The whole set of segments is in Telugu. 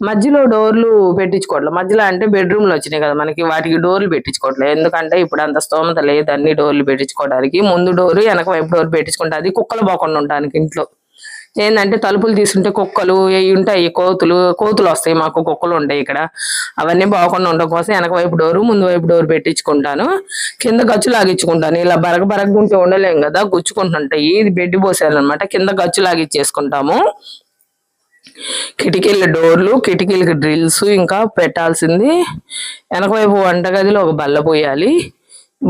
మధ్యలో డోర్లు పెట్టించుకోవట్లేదు మధ్యలో అంటే బెడ్రూమ్లు వచ్చినాయి కదా మనకి వాటికి డోర్లు పెట్టించుకోవట్లేదు ఎందుకంటే ఇప్పుడు అంత స్తోమత లేదు అన్ని డోర్లు పెట్టించుకోవడానికి. ముందు డోరు వెనక వైపు డోర్ పెట్టించుకుంటే అది కుక్కలు పోకుండా ఉండడానికి ఇంట్లో. ఏంటంటే తలుపులు తీసుకుంటే కుక్కలు అవి ఉంటాయి కోతులు కోతులు వస్తాయి మాకు కుక్కలు ఉంటాయి ఇక్కడ. అవన్నీ బాగకుండా ఉండడం కోసం వెనక వైపు డోరు ముందు వైపు డోర్ పెట్టించుకుంటాను. కింద గచ్చు లాగించుకుంటాను ఇలా బరగ బరగ ఉంటే ఉండలేం కదా గుచ్చుకుంటుంటాయి. ఇది బెడ్ పోసేయాలన్నమాట. కింద గచ్చు లాగిచ్చేసుకుంటాము. కిటికీల డోర్లు కిటికీలకి డ్రిల్స్ ఇంకా పెట్టాల్సింది. వెనక వైపు వంటగదిలో ఒక బల్ల పోయాలి.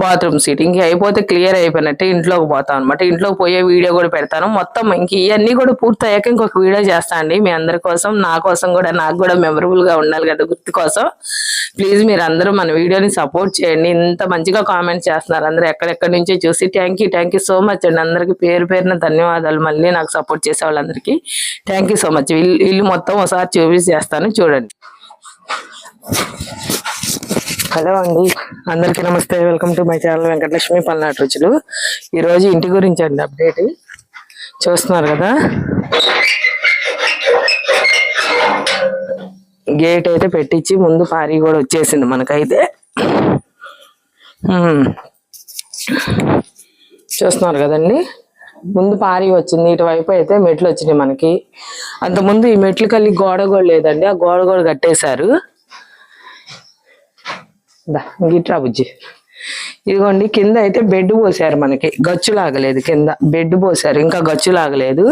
బాత్రూమ్ సీట్ ఇంక అయిపోతే క్లియర్ అయిపోయినట్టే ఇంట్లోకి పోతాం అనమాట ఇంట్లోకి పోయే వీడియో కూడా పెడతాను. మొత్తం ఇంక ఇవన్నీ కూడా పూర్తి అయ్యాక ఇంకొక వీడియో చేస్తాను అండి. మీ అందరి కోసం నా కోసం కూడా నాకు కూడా మెమరబుల్గా ఉండాలి కదా గుర్తు కోసం. ప్లీజ్ మీరు అందరూ మన వీడియోని సపోర్ట్ చేయండి. ఇంత మంచిగా కామెంట్ చేస్తున్నారు. అందరూ ఎక్కడెక్కడి నుంచో చూసి thank you thank you so much అండి. అందరికి పేరు పేరున ధన్యవాదాలు. మళ్ళీ నాకు సపోర్ట్ చేసే వాళ్ళందరికీ థ్యాంక్ యూ సో మచ్ ఇల్లు ఇల్లు మొత్తం ఒకసారి చూపించి చేస్తాను చూడండి. హలో అండి. అందరికీ నమస్తే. Welcome to my channel Venkatalakshmi పల్నాటి రుచులు ఈరోజు ఇంటి గురించి అండి అప్డేట్ చూస్తున్నారు కదా? గేట్ అయితే పెట్టించి ముందు పారి కూడా వచ్చేసింది మనకైతే. చూస్తున్నారు కదండి? ముందు పారి వచ్చింది ఇటువైపు అయితే మెట్లు వచ్చినాయి మనకి. అంతకుముందు ఈ మెట్లు కలిగి గోడ కూడా లేదండి ఆ గోడ కూడా కట్టేశారు. దా గిట్రా బుజ్జి. ఇదిగోండి కింద అయితే బెడ్ పోసారు మనకి. గచ్చు లాగలేదు కింద బెడ్ పోసారు ఇంకా గచ్చు లాగలేదు.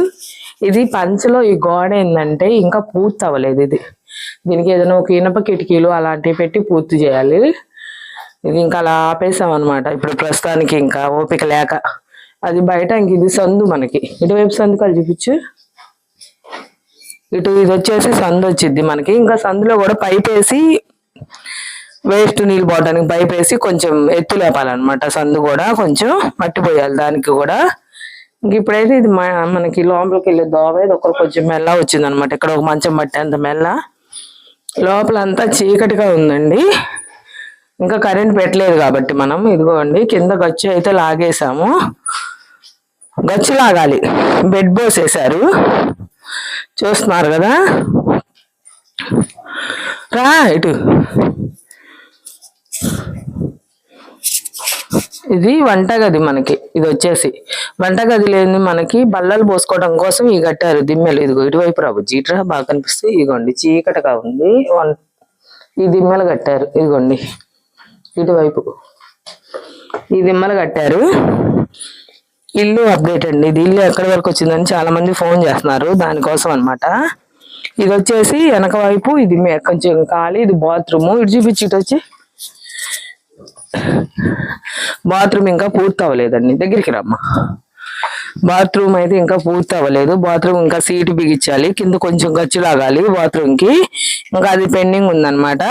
ఇది పంచలో ఈ గోడ ఏంటంటే ఇంకా పూర్తి అవ్వలేదు ఇది. దీనికి ఏదైనా ఒక ఇనప కిటికీలు అలాంటివి పెట్టి పూర్తి చేయాలి. ఇది ఇంకా అలా ఆపేసాం అనమాట ఇప్పుడు ప్రస్తుతానికి ఇంకా ఓపిక లేక. అది బయట ఇంక ఇది సందు మనకి. ఇటువైపు సందు కలిసి చూపించు. ఇటు ఇది వచ్చేసి సందు వచ్చింది మనకి. ఇంకా సందులో కూడా పైప్ వేసి వేస్ట్ నీళ్ళు పోవడానికి పైప్ వేసి కొంచెం ఎత్తు లేపాలన్నమాట. సందు కూడా కొంచెం మట్టి పోయాలి దానికి కూడా. ఇంక ఇప్పుడైతే ఇది మనకి లోపలికి వెళ్ళే దోవ ఇది ఒక కొంచెం మెల్ల వచ్చింది అనమాట ఇక్కడ ఒక మంచం మట్టి అంత మెల్ల. లోపలంతా చీకటిగా ఉందండి. ఇంకా కరెంట్ పెట్టలేదు కాబట్టి మనం ఇదిగోండి కింద గచ్చు అయితే లాగేసాము. గచ్చు లాగాలి. బెడ్ పోసేసారు చూస్తున్నారు కదా? రా ఇటు. ఇది వంటగది మనకి ఇది వచ్చేసి. వంటగది లేని మనకి బల్లలు పోసుకోవడం కోసం ఈ కట్టారు దిమ్మెలు. ఇదిగో ఇటువైపు రాబు జీట్రా బాగా కనిపిస్తుంది. ఇదిగోండి చీకటిగా ఉంది. ఈ దిమ్మెలు కట్టారు. ఇదిగోండి ఇటువైపు. ఈ దిమ్మలు కట్టారు. ఇల్లు అప్డేట్ అండి. ఇది ఇల్లు ఎక్కడి వరకు వచ్చిందని చాలా మంది ఫోన్ చేస్తున్నారు. దానికోసం అన్నమాట. ఇది వచ్చేసి వెనక వైపు ఇది కొంచెం ఖాళీ. ఇది బాత్రూమ్. ఇటు చూపించి ఇటు వచ్చి. బాత్రూమ్ ఇంకా పూర్తి అవ్వలేదండి. దగ్గరికి రమ్మా. బాత్రూమ్ అయితే ఇంకా పూర్తి అవ్వలేదు. బాత్రూమ్ ఇంకా సీటు బిగించాలి. కింద కొంచెం ఖర్చు లాగాలి. బాత్రూమ్కి ఇంకా అది పెండింగ్ ఉందన్నమాట.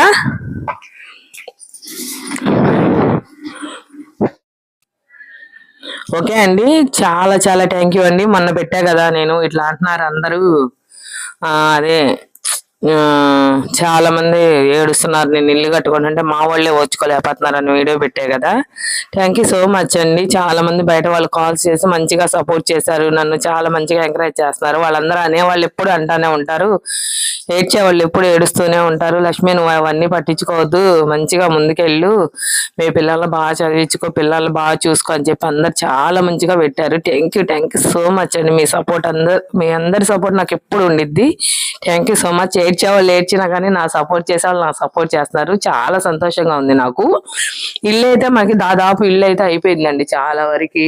ఓకే అండి. చాలా చాలా థ్యాంక్ యూ అండి. మొన్న పెట్టా కదా నేను. ఇట్లా అంటున్నారు అందరూ. అదే చాలా మంది ఏడుస్తున్నారు నేను ఇల్లు కట్టుకుంటుంటే మా వాళ్ళే ఓచుకోలేకపోతున్నారు అని వీడియో పెట్టే కదా. థ్యాంక్ యూ సో మచ్ అండి. చాలా మంది బయట వాళ్ళు కాల్స్ చేసి మంచిగా సపోర్ట్ చేశారు నన్ను చాలా మంచిగా ఎంకరేజ్ చేస్తున్నారు. వాళ్ళందరూ అనేవాళ్ళు ఎప్పుడు అంటానే ఉంటారు ఏడ్చే వాళ్ళు ఎప్పుడు ఏడుస్తూనే ఉంటారు. లక్ష్మి నువ్వు అవన్నీ పట్టించుకోవద్దు మంచిగా ముందుకెళ్ళు. మీ పిల్లలు బాగా చదివించుకో పిల్లల్ని బాగా చూసుకో అని చెప్పి అందరు చాలా మంచిగా పెట్టారు. Thank you thank you so much అండి. మీ సపోర్ట్ అందరు మీ అందరి సపోర్ట్ నాకు ఎప్పుడు ఉండిద్ది. థ్యాంక్ యూ సో మచ్ ఏడ్చే వాళ్ళు ఏడ్చినా కానీ నా సపోర్ట్ చేసే వాళ్ళు నాకు సపోర్ట్ చేస్తున్నారు. చాలా సంతోషంగా ఉంది నాకు. ఇల్లు అయితే మనకి దాదాపు ఇల్లు అయితే అయిపోయిందండి చాలా వరకు.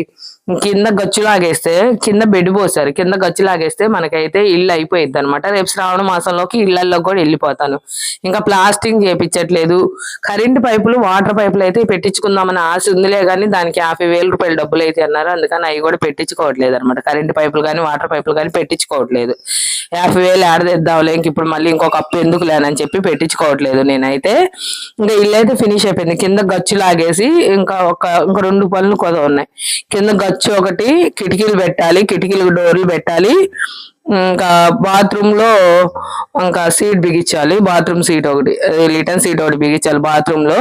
కింద గచ్చు లాగేస్తే కింద బెడ్ పోసారు. కింద గచ్చు లాగేస్తే మనకైతే ఇల్లు అయిపోయింది అనమాట రేపు శ్రావణ మాసంలోకి ఇళ్ళలో కూడా వెళ్ళిపోతాను. ఇంకా ప్లాస్టింగ్ చేపించట్లేదు కరెంట్ పైపులు వాటర్ పైపులు అయితే పెట్టించుకుందామని ఆశ ఉందిలే కానీ దానికి యాభై వేల రూపాయలు డబ్బులు అయితే అన్నారు. అందుకని అవి కూడా పెట్టించుకోవట్లేదు అనమాట కరెంటు పైపులు కానీ వాటర్ పైపులు కానీ పెట్టించుకోవట్లేదు. యాభై వేలు ఆడదిద్దాంలే ఇంక ఇప్పుడు మళ్ళీ ఇంకొక అప్పు ఎందుకు లేనని చెప్పి పెట్టించుకోవట్లేదు నేనైతే. ఇంకా ఇల్లు అయితే ఫినిష్ అయిపోయింది. కింద గచ్చు లాగేసి ఇంకా ఒక ఇంకా రెండు పనులు కొద ఉన్నాయి. కింద గచ్చు గచ్చు ఒకటి కిటికీలు పెట్టాలి కిటికీలు డోర్లు పెట్టాలి. ఇంకా బాత్రూమ్లో ఇంకా సీట్ బిగించాలి. బాత్రూమ్ సీట్ ఒకటి లిటన్ రిటర్న్ సీట్ ఒకటి బిగించాలి బాత్రూమ్లో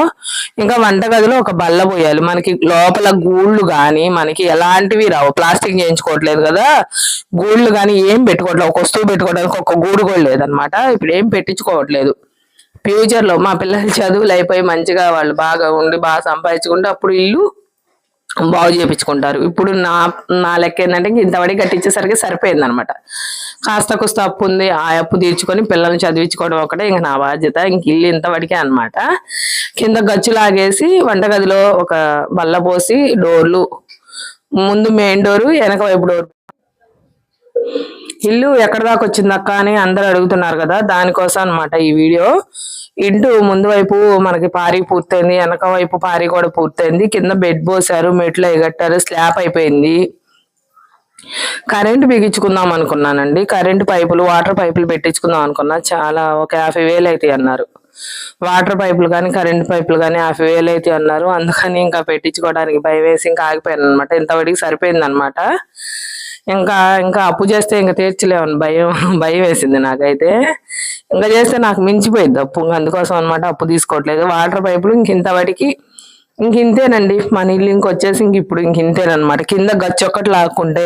ఇంకా వంటగదిలో ఒక బల్ల పోయాలి. మనకి లోపల గూళ్ళు కానీ మనకి ఎలాంటివి రావు. ప్లాస్టిక్ చేయించుకోవట్లేదు కదా. గూళ్ళు కానీ ఏం పెట్టుకోవట్లేదు. ఒక వస్తువు పెట్టుకోవడానికి ఒక గూడు కూడా లేదనమాట ఇప్పుడు ఏం పెట్టించుకోవట్లేదు. ఫ్యూచర్లో మా పిల్లల చదువులు అయిపోయి మంచిగా వాళ్ళు బాగా ఉండి బాగా సంపాదించుకుంటే అప్పుడు ఇల్లు బాగు చేయించుకుంటారు ఇప్పుడు నా నా లెక్క ఏంటంటే ఇంత ఇంతవడి కట్టించేసరికి సరిపోయింది అనమాట కాస్త కుస్త అప్పు ఉంది ఆ అప్పు తీర్చుకొని పిల్లల్ని చదివించుకోవడం ఒకటే ఇంక నా బాధ్యత. ఇంక ఇల్లు ఇంతవడికే అన్నమాట కింద గచ్చు లాగేసి వంటగదిలో ఒక బల్ల పోసి డోర్లు ముందు మెయిన్ డోరు వెనక వైపు డోర్. ఇల్లు ఎక్కడ దాకా వచ్చిందక్క అని అందరు అడుగుతున్నారు కదా దానికోసం అన్నమాట ఈ వీడియో. ఇంటూ ముందు వైపు మనకి పారి పూర్తయింది వెనక వైపు పారి కూడా పూర్తయింది కింద బెడ్ పోసారు మెట్లు ఎగట్టారు స్లాబ్ అయిపోయింది. కరెంట్ బిగించుకుందాం అనుకున్నానండి. కరెంట్ పైపులు వాటర్ పైపులు పెట్టించుకుందాం అనుకున్నా. చాలా ఒక యాభై వేలు అయితే అన్నారు. వాటర్ పైపులు కానీ కరెంట్ పైపులు కానీ యాభై వేలు అయితే అన్నారు. అందుకని ఇంకా పెట్టించుకోవడానికి భయం వేసి ఇంకా ఆగిపోయాను అనమాట ఇంతవరకు సరిపోయింది అనమాట ఇంకా ఇంకా అప్పు చేస్తే ఇంకా తీర్చలేమని భయం భయం వేసింది నాకైతే. ఇంకా చేస్తే నాకు మించిపోయింది అప్పు. ఇంకా అందుకోసం అనమాట అప్పు తీసుకోవట్లేదు. వాటర్ పైపులు ఇంక వాటికి ఇంక ఇంతేనండి. మన ఇల్లు ఇంకొచ్చేసి ఇంక ఇప్పుడు ఇంక ఇంతేనమాట కింద గచ్చి ఒక్కటి లాక్కుంటే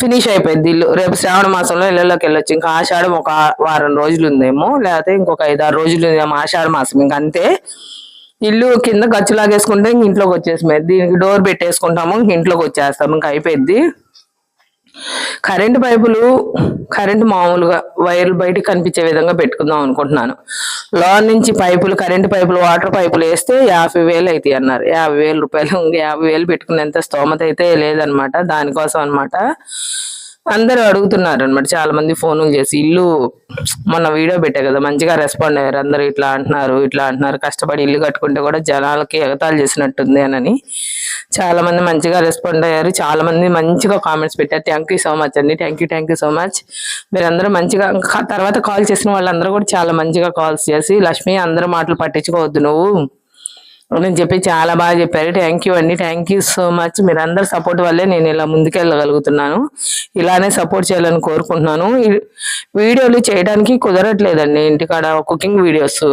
ఫినిష్ అయిపోయింది ఇల్లు. రేపు శ్రావణ మాసంలో ఇళ్ళలోకి వెళ్ళొచ్చు. ఇంకా ఆషాఢం ఒక వారం రోజులు ఉందేమో లేకపోతే ఇంకొక ఐదారు రోజులు ఉందేమో ఆషాఢ మాసం. ఇంక అంతే. ఇల్లు కింద గచ్చు లాగేసుకుంటే ఇంక ఇంట్లోకి వచ్చేసి దీనికి డోర్ పెట్టేసుకుంటాము ఇంక ఇంట్లోకి వచ్చేస్తాము. ఇంకా అయిపోయింది. కరెంటు పైపులు కరెంటు మామూలుగా వైర్లు బయటకు కనిపించే విధంగా పెట్టుకుందాం అనుకుంటున్నాను. లోన్ నుంచి పైపులు కరెంటు పైపులు వాటర్ పైపులు వేస్తే యాభై వేలు అవుతాయి అన్నారు. యాభై వేల రూపాయలు ఇంకా యాభై వేలు పెట్టుకునేంత స్తోమత అయితే లేదనమాట. దానికోసం అన్నమాట అందరూ అడుగుతున్నారు అనమాట చాలా మంది ఫోన్లు చేసి ఇల్లు మొన్న వీడియో పెట్టా కదా మంచిగా రెస్పాండ్ అయ్యారు. అందరూ ఇట్లా అంటున్నారు ఇట్లా అంటున్నారు. కష్టపడి ఇల్లు కట్టుకుంటే కూడా జనాలకి ఎగతాలు చేసినట్టుంది అని చాలా మంది మంచిగా రెస్పాండ్ అయ్యారు. చాలా మంది మంచిగా కామెంట్స్ పెట్టారు. థ్యాంక్ యూ సో మచ్ అండి. Thank you thank you so much మీరందరూ మంచిగా తర్వాత కాల్ చేసిన వాళ్ళందరూ కూడా చాలా మంచిగా కాల్స్ చేసి లక్ష్మి అందరూ మాటలు పట్టించుకోవద్దు నువ్వు. అని చెప్పి చాలా బాగా చెప్పారు. థ్యాంక్ యూ అండి. థ్యాంక్ యూ సో మచ్ మీరందరి సపోర్ట్ వల్లే నేను ఇలా ముందుకెళ్ళగలుగుతున్నాను. ఇలానే సపోర్ట్ చేయాలని కోరుకుంటున్నాను. వీడియోలు చేయడానికి కుదరట్లేదండి ఇంటికాడ కుకింగ్ వీడియోస్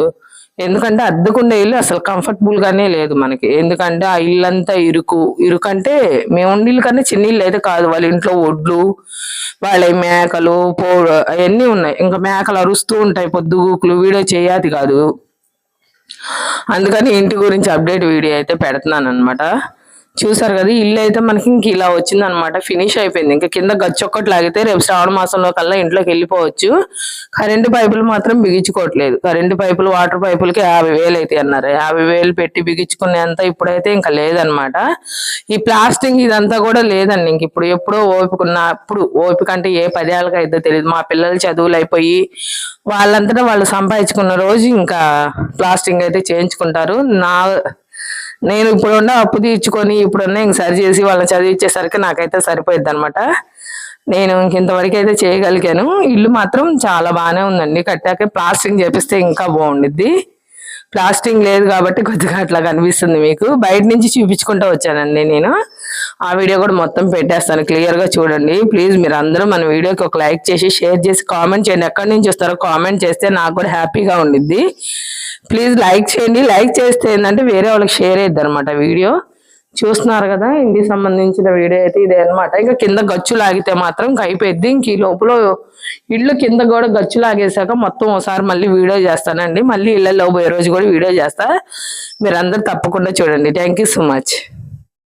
ఎందుకంటే అద్దెకుండే ఇల్లు అసలు కంఫర్టబుల్గానే లేదు మనకి. ఎందుకంటే ఆ ఇల్లు అంతా ఇరుకు ఇరుకు అంటే మేము ఉండే ఇల్లు కన్నా చిన్న ఇల్లు అయితే కాదు. వాళ్ళ ఇంట్లో ఒడ్లు వాళ్ళ మేకలు పో అవన్నీ ఉన్నాయి. ఇంకా మేకలు అరుస్తూ ఉంటాయి పొద్దుగూకులు. వీడియో చేయాది కాదు. అందుకని ఇంటి గురించి అప్డేట్ వీడియో అయితే పెడుతున్నాను అనమాట చూసారు కదా ఇల్లు అయితే మనకి ఇంక ఇలా వచ్చింది అనమాట ఫినిష్ అయిపోయింది. ఇంకా కింద గచ్చు ఒక్కటి లాగితే రేపు శ్రావణ మాసంలో కల్లా ఇంట్లోకి వెళ్ళిపోవచ్చు. కరెంటు పైపులు మాత్రం బిగించుకోవట్లేదు. కరెంటు పైపులు వాటర్ పైపులకి యాభై వేలు అయితే అన్నారు. యాభై వేలు పెట్టి బిగించుకునేంత ఇప్పుడైతే ఇంకా లేదనమాట ఈ ప్లాస్టింగ్ ఇదంతా కూడా లేదండి. ఇంక ఇప్పుడు ఎప్పుడో ఓపికన్న అప్పుడు ఓపిక అంటే ఏ పదేళ్ళకి అయితే తెలియదు మా పిల్లలు చదువులు అయిపోయి వాళ్ళంతటా వాళ్ళు సంపాదించుకున్న రోజు ఇంకా ప్లాస్టింగ్ అయితే చేయించుకుంటారు. నా నేను ఇప్పుడున్న అప్పు తీర్చుకొని ఇప్పుడున్న ఇంక సరి చేసి వాళ్ళని చదివించేసరికి నాకైతే సరిపోయింది అనమాట నేను ఇంతవరకు అయితే చేయగలిగాను. ఇల్లు మాత్రం చాలా బాగానే ఉందండి. కట్టాక ప్లాస్టింగ్ చేపిస్తే ఇంకా బాగుండిద్ది. ప్లాస్టింగ్ లేదు కాబట్టి కొద్దిగా అట్లా కనిపిస్తుంది మీకు. బయట నుంచి చూపించుకుంటూ వచ్చానండి నేను. ఆ వీడియో కూడా మొత్తం పెట్టేస్తాను. క్లియర్గా చూడండి. ప్లీజ్ మీరు అందరూ మన వీడియోకి ఒక లైక్ చేసి షేర్ చేసి కామెంట్ చేయండి. ఎక్కడి నుంచి వస్తారో కామెంట్ చేస్తే నాకు కూడా హ్యాపీగా ఉండిద్ది. ప్లీజ్ లైక్ చేయండి. లైక్ చేస్తే ఏంటంటే వేరే వాళ్ళకి షేర్ అయ్యిద్ది అనమాట వీడియో. చూస్తున్నారు కదా ఇంటికి సంబంధించిన వీడియో అయితే ఇదే అనమాట ఇంకా కింద గచ్చు లాగితే మాత్రం కైపోయింది ఇంక ఈ లోపల ఇల్లు కింద కూడా గచ్చు లాగేసాక మొత్తం ఒకసారి మళ్ళీ వీడియో చేస్తానండి. మళ్ళీ ఇళ్ళల్లో పోయే రోజు కూడా వీడియో చేస్తా. మీరు తప్పకుండా చూడండి. Thank you so much